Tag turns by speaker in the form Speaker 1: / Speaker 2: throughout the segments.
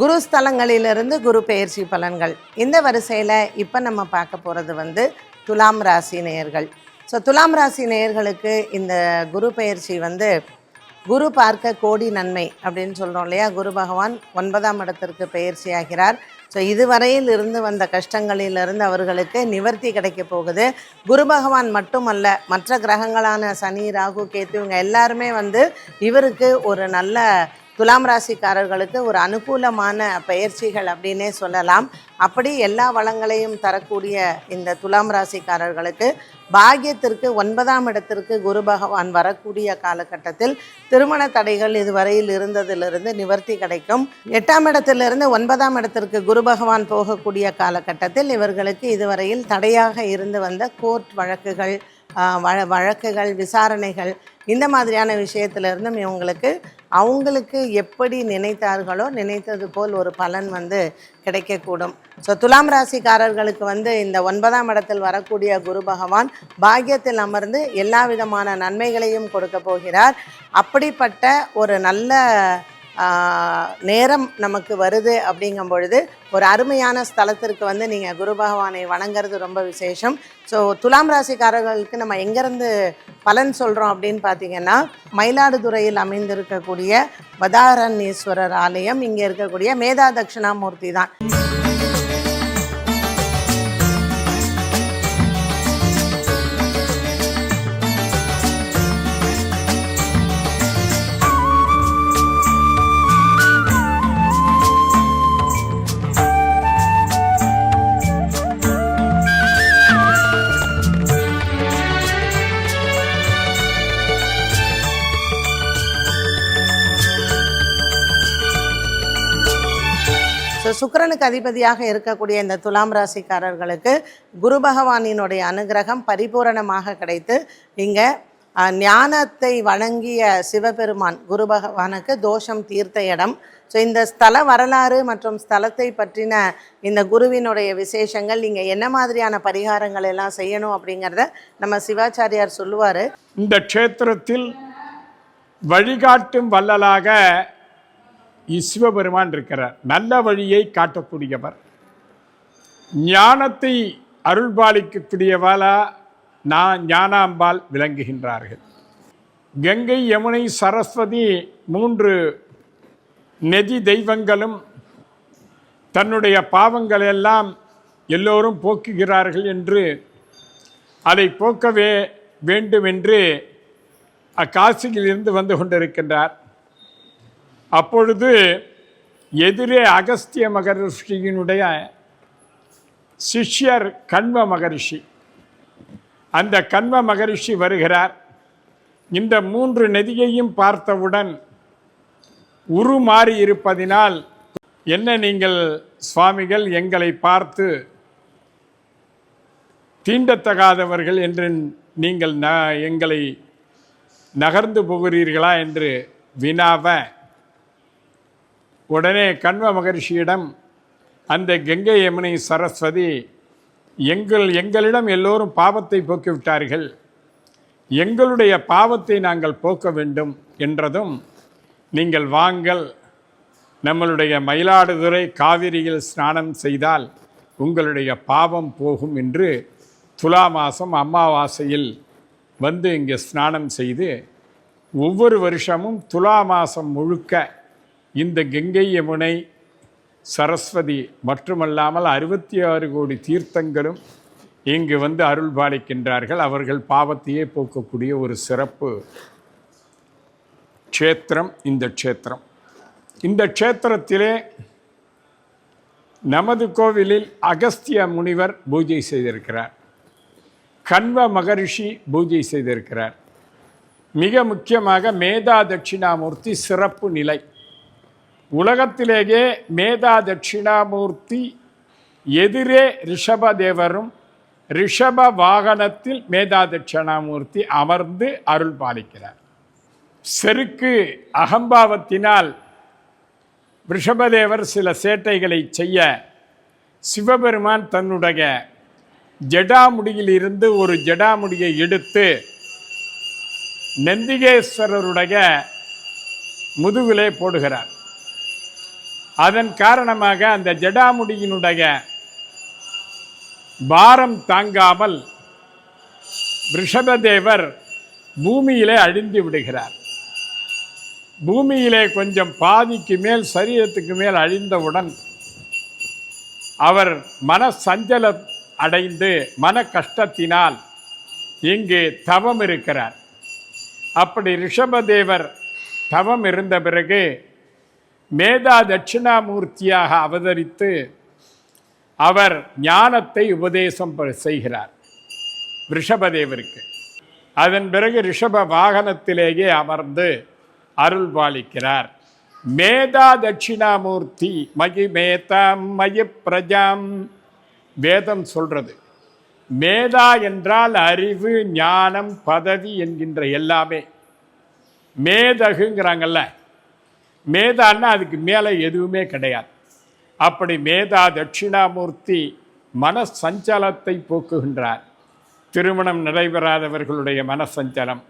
Speaker 1: குரு ஸ்தலங்களிலிருந்து குரு பெயர்ச்சி பலன்கள். இந்த வரிசையில் இப்போ நம்ம பார்க்க போகிறது வந்து துலாம் ராசி நேயர்கள். ஸோ துலாம் ராசி நேயர்களுக்கு இந்த குரு பெயர்ச்சி வந்து குரு பார்க்க கோடி நன்மை அப்படின்னு சொல்கிறோம் இல்லையா? குரு பகவான் ஒன்பதாம் இடத்திற்கு பயிற்சி ஆகிறார். ஸோ இதுவரையில் இருந்து வந்த கஷ்டங்களிலிருந்து அவர்களுக்கு நிவர்த்தி கிடைக்க போகுது. குரு பகவான் மட்டுமல்ல மற்ற கிரகங்களான சனி ராகு கேத்து இவங்க எல்லாருமே வந்து இவருக்கு ஒரு நல்ல துலாம் ராசிக்காரர்களுக்கு ஒரு அனுகூலமான பயிற்சிகள் அப்படின்னே சொல்லலாம். அப்படி எல்லா வளங்களையும் தரக்கூடிய இந்த துலாம் ராசிக்காரர்களுக்கு பாகியத்திற்கு ஒன்பதாம் இடத்திற்கு குரு பகவான் வரக்கூடிய காலகட்டத்தில் திருமண தடைகள் இதுவரையில் இருந்ததிலிருந்து நிவர்த்தி கிடைக்கும். எட்டாம் இடத்திலிருந்து ஒன்பதாம் இடத்திற்கு குரு பகவான் போகக்கூடிய காலகட்டத்தில் இவர்களுக்கு இதுவரையில் தடையாக இருந்து வந்த கோர்ட் வழக்குகள் வழ வழக்குகள் விசாரணைகள் இந்த மாதிரியான விஷயத்திலிருந்தும் இவங்களுக்கு அவங்களுக்கு எப்படி நினைத்தார்களோ நினைத்தது போல் ஒரு பலன் வந்து கிடைக்கக்கூடும். ஸோ துலாம் ராசிக்காரர்களுக்கு வந்து இந்த ஒன்பதாம் இடத்தில் வரக்கூடிய குரு பகவான் பாக்கியத்தில் அமர்ந்து எல்லா விதமான நன்மைகளையும் கொடுக்க போகிறார். அப்படிப்பட்ட ஒரு நல்ல நேரம் நமக்கு வருது அப்படிங்கும் பொழுது ஒரு அருமையான ஸ்தலத்திற்கு வந்து நீங்கள் குரு பகவானை வணங்குறது ரொம்ப விசேஷம். ஸோ துலாம் ராசிக்காரர்களுக்கு நம்ம எங்கேருந்து பலன் சொல்கிறோம் அப்படின்னு பார்த்தீங்கன்னா மயிலாடுதுறையில் அமைந்திருக்கக்கூடிய வதாரண்யேஸ்வரர் ஆலயம் இங்கே இருக்கக்கூடிய மேதா தட்சிணாமூர்த்தி தான். சுக்கிரனுக்கு அதிபதியாக இருக்கக்கூடிய இந்த துலாம் ராசிக்காரர்களுக்கு குரு பகவானினுடைய அனுகிரகம் பரிபூரணமாக கிடைத்து இங்கே ஞானத்தை வழங்கிய சிவபெருமான் குரு பகவானுக்கு தோஷம் தீர்த்த இடம். ஸோ இந்த ஸ்தல வரலாறு மற்றும் ஸ்தலத்தை பற்றின இந்த குருவினுடைய விசேஷங்கள் நீங்கள் என்ன மாதிரியான பரிகாரங்கள் எல்லாம் செய்யணும் அப்படிங்கிறத நம்ம சிவாச்சாரியார் சொல்லுவார்.
Speaker 2: இந்த க்ஷேத்திரத்தில் வழிகாட்டும் வள்ளலாக சிவபெருமான் இருக்கிறார். நல்ல வழியை காட்டக்கூடியவர். ஞானத்தை அருள்பாலிக்கக்கூடியவாளா நான் ஞானாம்பாள் விளங்குகின்றார்கள். கங்கை யமுனை சரஸ்வதி மூன்று நெதி தெய்வங்களும் தன்னுடைய பாவங்களெல்லாம் எல்லோரும் போக்குகிறார்கள் என்று அதை போக்கவே வேண்டும் என்று அக்காசியிலிருந்து வந்து கொண்டிருக்கின்றார். அப்பொழுது எதிரே அகஸ்திய மகரிஷியினுடைய சிஷ்யர் கண்வ மகரிஷி. அந்த கண்வ மகரிஷி வருகிறார். இந்த மூன்று நதியையும் பார்த்தவுடன் உருமாறி இருப்பதினால் என்ன நீங்கள் சுவாமிகள் எங்களை பார்த்து தீண்டத்தகாதவர்கள் என்று நீங்கள் ந எங்களை நகர்ந்து போகிறீர்களா என்று வினாவை உடனே கண்வ மகர்ஷியிடம் அந்த கங்கை யமுனை சரஸ்வதி எங்கள் எங்களிடம் எல்லோரும் பாவத்தை போக்கிவிட்டார்கள். எங்களுடைய பாவத்தை நாங்கள் போக்க வேண்டும் என்றதும் நீங்கள் வாங்கள் நம்மளுடைய மயிலாடுதுறை காவிரியில் ஸ்நானம் செய்தால் உங்களுடைய பாவம் போகும் என்று துலா மாதம் அமாவாசையில் வந்து இங்கே ஸ்நானம் செய்து ஒவ்வொரு வருஷமும் துலா மாதம் முழுக்க இந்த கங்கை யமுனை சரஸ்வதி மட்டுமல்லாமல் அறுபத்தி ஆறு கோடி தீர்த்தங்களும் இங்கு வந்து அருள் பாலிக்கின்றார்கள் அவர்கள் பாவத்தையே போக்கக்கூடிய ஒரு சிறப்பு க்ஷேத்திரம் இந்த க்ஷேத்திரம். இந்த க்ஷேத்திரத்திலே நமது கோவிலில் அகஸ்திய முனிவர் பூஜை செய்திருக்கிறார். கண்வ மகரிஷி பூஜை செய்திருக்கிறார். மிக முக்கியமாக மேதா தட்சிணாமூர்த்தி சிறப்பு நிலை. உலகத்திலேயே மேதா தட்சிணாமூர்த்தி எதிரே ரிஷபதேவரும் ரிஷப வாகனத்தில் மேதா தட்சிணாமூர்த்தி அமர்ந்து அருள் பாலிக்கிறார். செருக்கு அகம்பாவத்தினால் ரிஷபதேவர் சில சேட்டைகளை செய்ய சிவபெருமான் தன்னுடைய ஜடாமுடியிலிருந்து ஒரு ஜடாமுடியை எடுத்து நந்திகேஸ்வரருடைய முதுகிலே போடுகிறார். அதன் காரணமாக அந்த ஜடாமுடியினுடைய பாரம் தாங்காமல் ரிஷபதேவர் பூமியிலே அழிந்து விடுகிறார். பூமியிலே கொஞ்சம் பாதிக்கு மேல் சரீரத்துக்கு மேல் அழிந்தவுடன் அவர் மன சஞ்சலம் அடைந்து மன கஷ்டத்தினால் இங்கு தவம் இருக்கிறார் அப்படி ரிஷபதேவர் தவம் இருந்த பிறகு மேதா தட்சிணாமூர்த்தியாக அவதரித்து அவர் ஞானத்தை உபதேசம் செய்கிறார் ரிஷபதேவருக்கு. அதன் பிறகு ரிஷப வாகனத்திலேயே அமர்ந்து அருள் பாலிக்கிறார். மேதா தட்சிணாமூர்த்தி மகி மேதாம் மயி பிரஜாம் வேதம் சொல்றது. மேதா என்றால் அறிவு ஞானம் பதவி என்கின்ற எல்லாமே. மேதகுங்கிறாங்கல்ல. மேதான்னா அதுக்கு மேலே எதுவுமே கிடையாது. அப்படி மேதா தட்சிணாமூர்த்தி மன சஞ்சலத்தை போக்குகின்றார். திருமணம் நடைபெறாதவர்களுடைய மனசஞ்சலம்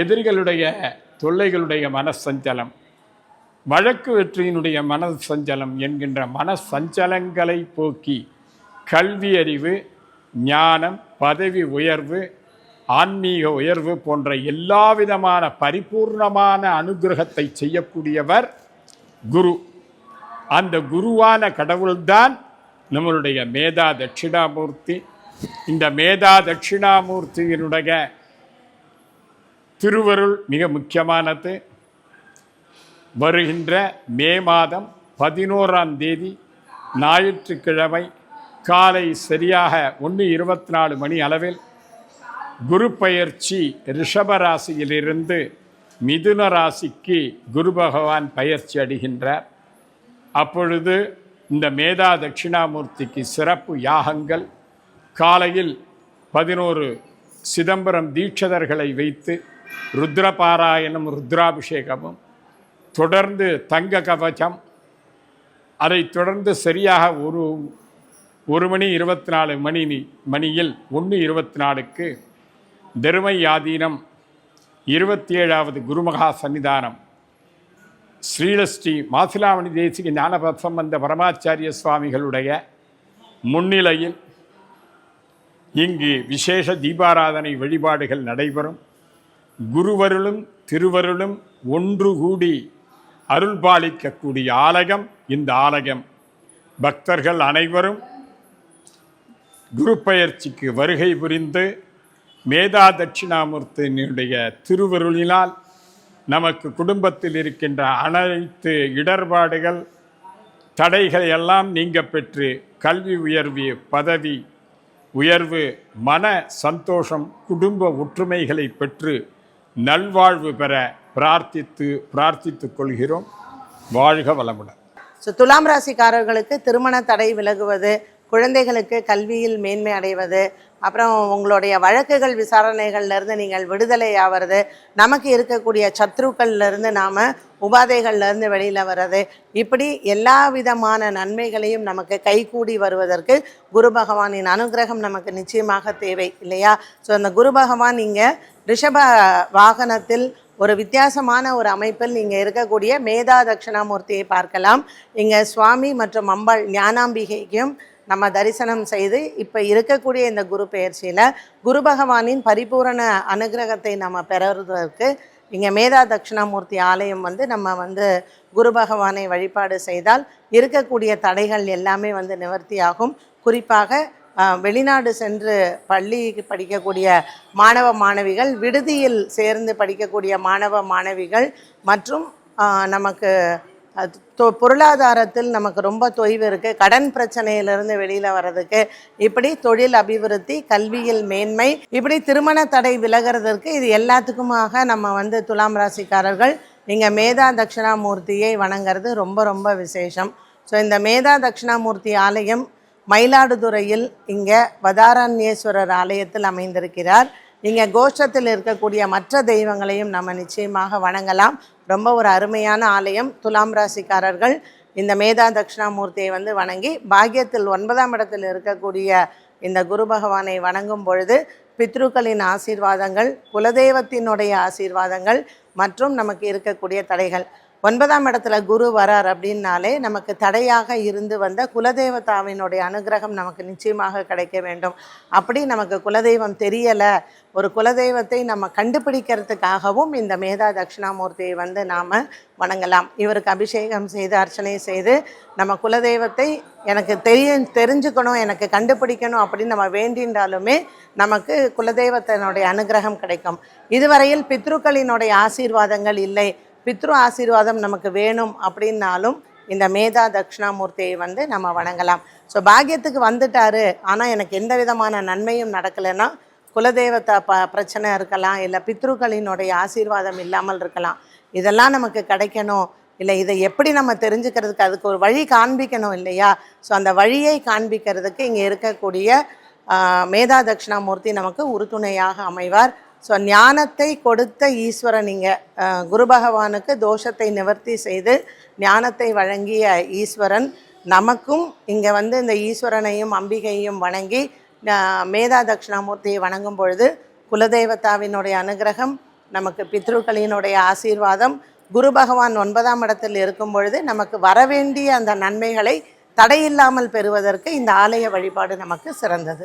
Speaker 2: எதிரிகளுடைய தொல்லைகளுடைய மனசஞ்சலம் வழக்கு வெற்றியினுடைய மனசஞ்சலம் என்கின்ற மனசஞ்சலங்களை போக்கி கல்வி அறிவு ஞானம் பதவி உயர்வு ஆன்மீக உயர்வு போன்ற எல்லா விதமான பரிபூர்ணமான அனுகிரகத்தை செய்யக்கூடியவர் குரு. அந்த குருவான கடவுள்தான் நம்மளுடைய மேதா தட்சிணாமூர்த்தி. இந்த மேதா தட்சிணாமூர்த்தியினுடைய திருவருள் மிக முக்கியமானது. வருகின்ற மே மாதம் பதினோராம் தேதி ஞாயிற்றுக்கிழமை காலை சரியாக ஒன்று இருபத்தி நாலு மணி அளவில் குரு பயிற்சி ரிஷபராசியிலிருந்து மிதுன ராசிக்கு குரு பகவான் பயிற்சி அடைகின்றார். அப்பொழுது இந்த மேதா தட்சிணாமூர்த்திக்கு சிறப்பு யாகங்கள். காலையில் பதினோரு சிதம்பரம் தீட்சதர்களை வைத்து ருத்ரபாராயணம் ருத்ராபிஷேகமும் தொடர்ந்து தங்க கவச்சம் அதைத் தொடர்ந்து சரியாக ஒரு ஒரு மணி இருபத்தி நாலு மணி மணியில் ஒன்று இருபத்தி நாலுக்கு தருமை ஆதீனம் இருபத்தி ஏழாவது குருமகா சன்னிதானம். ஸ்ரீலஸ்ரீ மாசிலாமணி தேசிக ஞானப சம்பந்த பரமாச்சாரிய சுவாமிகளுடைய முன்னிலையில் இங்கு விசேஷ தீபாராதனை வழிபாடுகள் நடைபெறும். குருவருளும் திருவருளும் ஒன்று கூடி அருள்பாலிக்கக்கூடிய ஆலயம் இந்த ஆலயம். பக்தர்கள் அனைவரும் குரு பயிற்சிக்கு வருகை புரிந்து மேதா தட்சிணாமூர்த்தியினுடைய திருவருளினால் நமக்கு குடும்பத்தில் இருக்கின்ற அனைத்து இடர்பாடுகள் தடைகள் எல்லாம் நீங்க பெற்று கல்வி உயர்வு பதவி உயர்வு மன சந்தோஷம் குடும்ப ஒற்றுமைகளை பெற்று நல்வாழ்வு பெற பிரார்த்தித்து பிரார்த்தித்துக் கொள்கிறோம். வாழ்க வளமுடன்.
Speaker 1: ஸோ துலாம் ராசிக்காரர்களுக்கு திருமண தடை விலகுவது குழந்தைகளுக்கு கல்வியில் மேன்மை அடைவது அப்புறம் உங்களுடைய வழக்குகள் விசாரணைகள்ல இருந்து நீங்கள் விடுதலை ஆகிறது நமக்கு இருக்கக்கூடிய சத்ருக்கள்லேருந்து நாம் உபாதைகள்ல இருந்து வெளியில் வர்றது இப்படி எல்லா விதமான நன்மைகளையும் நமக்கு கைகூடி வருவதற்கு குரு பகவானின் அனுகிரகம் நமக்கு நிச்சயமாக தேவை இல்லையா? ஸோ அந்த குரு பகவான் இங்கே ரிஷப வாகனத்தில் ஒரு வித்தியாசமான ஒரு அமைப்பில் நீங்கள் இருக்கக்கூடிய மேதா தட்சிணாமூர்த்தியை பார்க்கலாம். இங்கே சுவாமி மற்றும் அம்பாள் ஞானாம்பிகைக்கும் நம்ம தரிசனம் செய்து இப்போ இருக்கக்கூடிய இந்த குரு பெயர்ச்சியில் குரு பகவானின் பரிபூரண அனுகிரகத்தை நம்ம பெறுவதற்கு இங்கே மேதா தட்சிணாமூர்த்தி ஆலயம் வந்து நம்ம வந்து குரு பகவானை வழிபாடு செய்தால் இருக்கக்கூடிய தடைகள் எல்லாமே வந்து நிவர்த்தியாகும். குறிப்பாக வெளிநாடு சென்று பள்ளி படிக்கக்கூடிய மாணவ மாணவிகள் விடுதியில் சேர்ந்து படிக்கக்கூடிய மாணவ மாணவிகள் மற்றும் நமக்கு அது தொ- பொருளாதாரத்தில் நமக்கு ரொம்ப தொய்வு இருக்குது கடன் பிரச்சனையிலிருந்து வெளியில் வர்றதுக்கு இப்படி தொழில் அபிவிருத்தி கல்வியில் மேன்மை இப்படி திருமண தடை விலகிறதுக்கு இது எல்லாத்துக்குமாக நம்ம வந்து துலாம் ராசிக்காரர்கள் நீங்கள் மேதா தட்சிணாமூர்த்தியை வணங்குறது ரொம்ப ரொம்ப விசேஷம். ஸோ இந்த மேதா தட்சிணாமூர்த்தி ஆலயம் மயிலாடுதுறையில் இங்கே வதாரண்யேஸ்வரர் ஆலயத்தில் அமைந்திருக்கிறார். நீங்கள் கோஷ்டத்தில் இருக்கக்கூடிய மற்ற தெய்வங்களையும் நம்ம நிச்சயமாக வணங்கலாம். ரொம்ப ஒரு அருமையான ஆலயம். துலாம் ராசிக்காரர்கள் இந்த மேதா தட்சிணாமூர்த்தியை வந்து வணங்கி பாக்கியத்தில் ஒன்பதாம் இடத்தில் இருக்கக்கூடிய இந்த குரு பகவானை வணங்கும் பொழுது பித்ருக்களின் ஆசீர்வாதங்கள் குலதெய்வத்தினுடைய ஆசீர்வாதங்கள் மற்றும் நமக்கு இருக்கக்கூடிய தடைகள். ஒன்பதாம் இடத்துல குரு வரார் அப்படின்னாலே நமக்கு தடையாக இருந்து வந்த குலதெய்வத்தாவினுடைய அனுகிரகம் நமக்கு நிச்சயமாக கிடைக்க வேண்டும். அப்படி நமக்கு குலதெய்வம் தெரியலை. ஒரு குலதெய்வத்தை நம்ம கண்டுபிடிக்கிறதுக்காகவும் இந்த மேதா தட்சிணாமூர்த்தியை வந்து நாம் வணங்கலாம். இவருக்கு அபிஷேகம் செய்து அர்ச்சனை செய்து நம்ம குலதெய்வத்தை எனக்கு தெரிய தெரிஞ்சுக்கணும் எனக்கு கண்டுபிடிக்கணும் அப்படின்னு நம்ம வேண்டின்றாலுமே நமக்கு குலதெய்வத்தினுடைய அனுகிரகம் கிடைக்கும். இதுவரையில் பித்ருக்களினுடைய ஆசீர்வாதங்கள் இல்லை. பித்ரு ஆசீர்வாதம் நமக்கு வேணும் அப்படின்னாலும் இந்த மேதா தட்சிணாமூர்த்தியை வந்து நம்ம வணங்கலாம். ஸோ பாக்கியத்துக்கு வந்துட்டாரு. ஆனால் எனக்கு எந்த விதமான நன்மையும் நடக்கலைன்னா குலதெய்வத்தை ப பிரச்சனை இருக்கலாம் இல்லை பித்ருக்களினுடைய ஆசீர்வாதம் இல்லாமல் இருக்கலாம். இதெல்லாம் நமக்கு கிடைக்கணும். இல்லை இதை எப்படி நம்ம தெரிஞ்சுக்கிறதுக்கு அதுக்கு ஒரு வழி காண்பிக்கணும் இல்லையா? ஸோ அந்த வழியை காண்பிக்கிறதுக்கு இங்கே இருக்கக்கூடிய மேதா தட்சிணாமூர்த்தி நமக்கு உறுதுணையாக அமைவார். ஸோ ஞானத்தை கொடுத்த ஈஸ்வரன் இங்கே குரு பகவானுக்கு தோஷத்தை நிவர்த்தி செய்து ஞானத்தை வழங்கிய ஈஸ்வரன். நமக்கும் இங்கே வந்து இந்த ஈஸ்வரனையும் அம்பிகையும் வணங்கி மேதா தட்சிணாமூர்த்தியை வணங்கும் பொழுது குலதெய்வத்தாவினுடைய அனுகிரகம் நமக்கு பித்ருக்களினுடைய ஆசீர்வாதம் குரு பகவான் ஒன்பதாம் இடத்தில் இருக்கும் பொழுது நமக்கு வரவேண்டிய அந்த நன்மைகளை தடையில்லாமல் பெறுவதற்கு இந்த ஆலய வழிபாடு நமக்கு சிறந்தது.